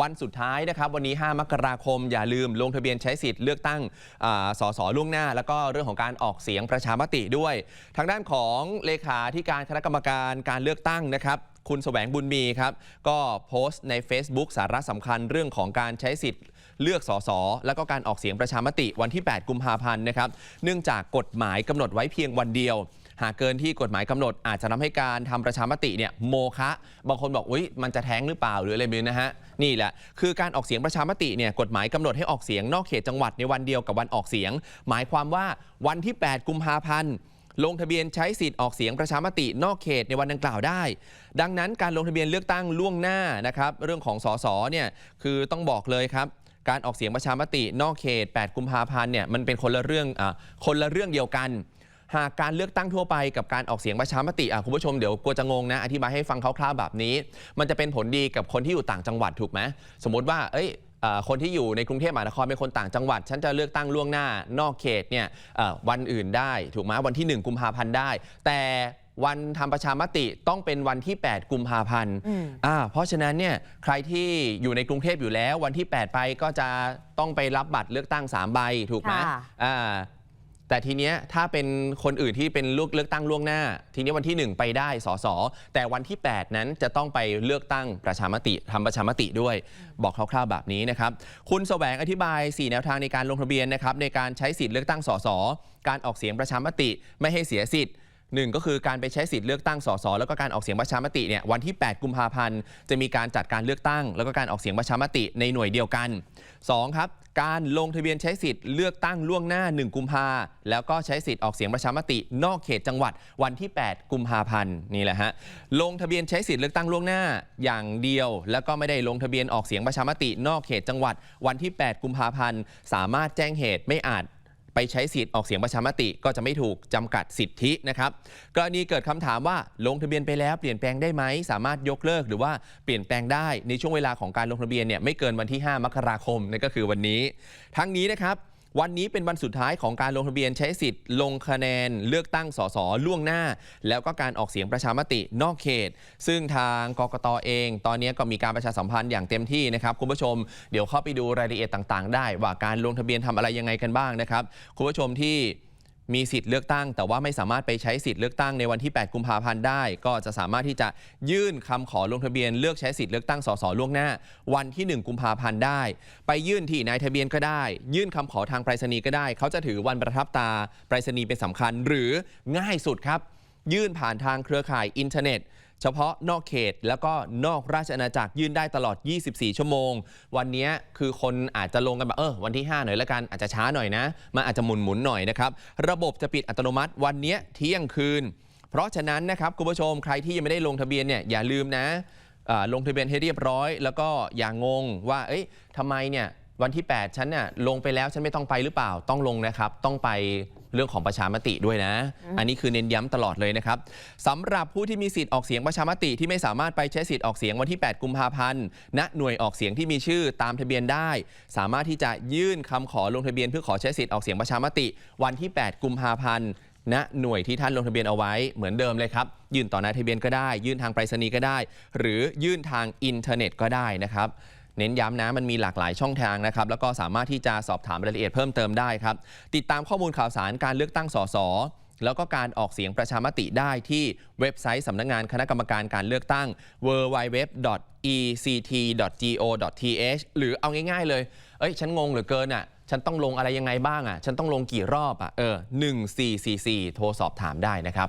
วันสุดท้ายนะครับ วันนี้ 5 มกราคม อย่าลืมลงทะเบียนใช้สิทธิ์เลือกตั้งอาสสล่วงหน้า แล้วก็เรื่องของการออกเสียงประชามติด้วย ทางด้านของเลขาธิการคณะกรรมการการเลือกตั้งนะครับคุณแสวงบุญมีครับ ก็โพสต์ใน Facebook สาระสำคัญเรื่องของการใช้สิทธิ์เลือกสสแล้วก็การออกเสียงประชามติวันที่ 8 กุมภาพันธ์นะครับ เนื่องจากกฎหมายกำหนดไว้เพียงวันเดียว หากเกินที่กฎหมายกำหนด อาจจะทำให้การทำประชามติเนี่ยโมฆะบางคนบอกอุ้ยมันจะแท้งหรือเปล่าหรืออะไรแบบนี้นะฮะนี่แหละคือการออกเสียงประชามติเนี่ยกฎหมายกำหนดให้ออกเสียงนอกเขตจังหวัดในวันเดียวกับวันออกเสียง หมายความว่าวันที่ 8 กุมภาพันธ์ลงทะเบียนใช้สิทธิ์ออกเสียงประชามตินอกเขตในวันดังกล่าวได้ ดังนั้นการลงทะเบียนเลือกตั้งล่วงหน้านะครับ เรื่องของสสเนี่ยคือต้องบอกเลยครับ การออกเสียงประชามตินอกเขต 8 กุมภาพันธ์เนี่ยมันเป็นคนละเรื่องอะคนละเรื่องเดียวกัน หากการเลือกตั้งทั่วไปกับการออกเสียงประชามติอะคุณผู้ชมเดี๋ยวกลัวจะงงนะอธิบายให้ฟังคร่าวๆแบบนี้ มันจะเป็นผลดีกับคนที่อยู่ต่างจังหวัดถูกไหมสมมติว่า เอ้ยเอ่อคนที่อยู่ในกรุงเทพมหานครเป็นคนต่างจังหวัด ฉันจะเลือกตั้งล่วงหน้านอกเขตเนี่ยเอ่อวันอื่นได้ถูกไหมวันที่ 1 กุมภาพันธ์ได้ แต่วันทำประชามติต้องเป็นวันที่ 8 กุมภาพันธ์อืมอ่าเพราะฉะนั้นเนี่ยใครที่อยู่ในกรุงเทพอยู่แล้ว วันที่ 8 ไปก็จะต้องไปรับบัตรเลือกตั้ง3ใบถูกไหมค่ะอ่า แต่ทีเนี้ยถ้าเป็นคนอื่นที่เป็นลูกเลือกตั้งล่วงหน้า ทีนี้วันที่ 1 ไปได้สสแต่วันที่ 8 นั้นจะต้องไปเลือกตั้งประชามติทำประชามติด้วย บอกคร่าวๆแบบนี้นะครับ คุณแสวงอธิบาย 4 แนวทางในการลงทะเบียนนะครับในการใช้สิทธิ์เลือกตั้งสสการออกเสียงประชามติไม่ให้เสียสิทธิ์ หนึ่งก็คือการไปใช้สิทธิ์เลือกตั้งสสแล้วก็การออกเสียงประชามติเนี่ยวันที่ 8 กุมภาพันธ์จะมีการจัดการเลือกตั้ง แล้วก็การออกเสียงประชามติในหน่วยเดียวกัน 2. ครับ การลงทะเบียนใช้สิทธิ์เลือกตั้งล่วงหน้า 1 กุมภาแล้วก็ใช้สิทธิ์ออกเสียงประชามติ นอกเขตจังหวัดวันที่ 8 กุมภาพันธ์นี่แหละฮะลงทะเบียนใช้สิทธิ์เลือกตั้งล่วงหน้าอย่างเดียว แล้วก็ไม่ได้ลงทะเบียนออกเสียงประชามติ นอกเขตจังหวัด วันที่ 8 กุมภาพันธ์สามารถแจ้งเหตุไม่อาจ ไปใช้สิทธิ์ออกเสียงประชามติก็จะไม่ถูกจำกัดสิทธินะครับกรณีเกิดคำถามว่าลงทะเบียนไปแล้วเปลี่ยนแปลงได้ไหมสามารถยกเลิกหรือว่าเปลี่ยนแปลงได้ในช่วงเวลาของการลงทะเบียนเนี่ยไม่เกินวันที่ 5 มกราคมนั่นก็คือวันนี้ ทั้งนี้นะครับ วันนี้เป็นวันสุดท้ายของการลงทะเบียนใช้สิทธิ์ ลงคะแนนเลือกตั้งสสล่วงหน้า แล้วก็การออกเสียงประชามตินอกเขต ซึ่งทางกกตเอง ตอนนี้ก็มีการประชาสัมพันธ์อย่างเต็มที่นะครับคุณผู้ชมเดี๋ยวเข้าไปดูรายละเอียดต่าง ๆ ได้ว่าการลงทะเบียนทำอะไรยังไงกันบ้างนะครับคุณผู้ชมที่ มีสิทธิ์เลือกตั้ง แต่ว่าไม่สามารถไปใช้สิทธิ์เลือกตั้งในวันที่ 8 กุมภาพันธ์ได้ ก็จะสามารถที่จะยื่นคำขอลงทะเบียนเลือกใช้สิทธิ์เลือกตั้งสสล่วงหน้า วันที่ 1 กุมภาพันธ์ได้ ไปยื่นที่นายทะเบียนก็ได้ ยื่นคำขอทางไปรษณีย์ก็ได้ เขาจะถือวันประทับตาไปรษณีย์เป็นสำคัญ หรือง่ายสุดครับ ยื่นผ่านทางเครือข่ายอินเทอร์เน็ต เฉพาะนอกเขตแล้วก็นอกราชอาณาจักรยื่นได้ตลอด 24 ชั่วโมง วันนี้คือคนอาจจะลงกันแบบเออวันที่ 5 หน่อยละกันอาจจะช้าหน่อยนะมันอาจจะหมุนหมุนหน่อยนะครับ ระบบจะปิดอัตโนมัติวันนี้เที่ยงคืน เพราะฉะนั้นนะครับคุณผู้ชมใครที่ยังไม่ได้ลงทะเบียนเนี่ยอย่าลืมนะลงทะเบียนให้เรียบร้อย แล้วก็อย่างงว่าเอ้ยทำไมเนี่ยวันที่ 8 ฉันน่ะลงไปแล้วฉันไม่ต้องไปหรือเปล่าต้องลงนะครับ ต้องไป เรื่องของประชามติด้วยนะ อันนี้คือเน้นย้ำตลอดเลยนะครับสำหรับผู้ที่มีสิทธิ์ออกเสียงประชามติที่ไม่สามารถไปใช้สิทธิ์ออกเสียงวันที่ 8 กุมภาพันธ์ณหน่วยออกเสียงที่มีชื่อตามทะเบียนได้ สามารถที่จะยื่นคำขอลงทะเบียนเพื่อขอใช้สิทธิ์ออกเสียงประชามติ วันที่ 8 กุมภาพันธ์ณหน่วยที่ท่านลงทะเบียนเอาไว้เหมือนเดิมเลยครับยื่นต่อนายทะเบียนก็ได้ ยื่นทางไปรษณีย์ก็ได้ หรือยื่นทางอินเทอร์เน็ตก็ได้นะครับ เน้นย้ำนะมันมีหลากหลายช่องทางนะครับแล้วก็สามารถที่จะสอบถามรายละเอียดเพิ่มเติมได้ครับ ติดตามข้อมูลข่าวสารการเลือกตั้งสสแล้วก็การออกเสียงประชามติได้ที่เว็บไซต์สำนักงานคณะกรรมการการเลือกตั้ง www.ect.go.th หรือเอาง่ายๆเลย เอ้ย ฉันงงเหลือเกินอะ ฉันต้องลงอะไรยังไงบ้างอะ ฉันต้องลงกี่รอบอะ เออ 1444 โทรสอบถามได้นะครับ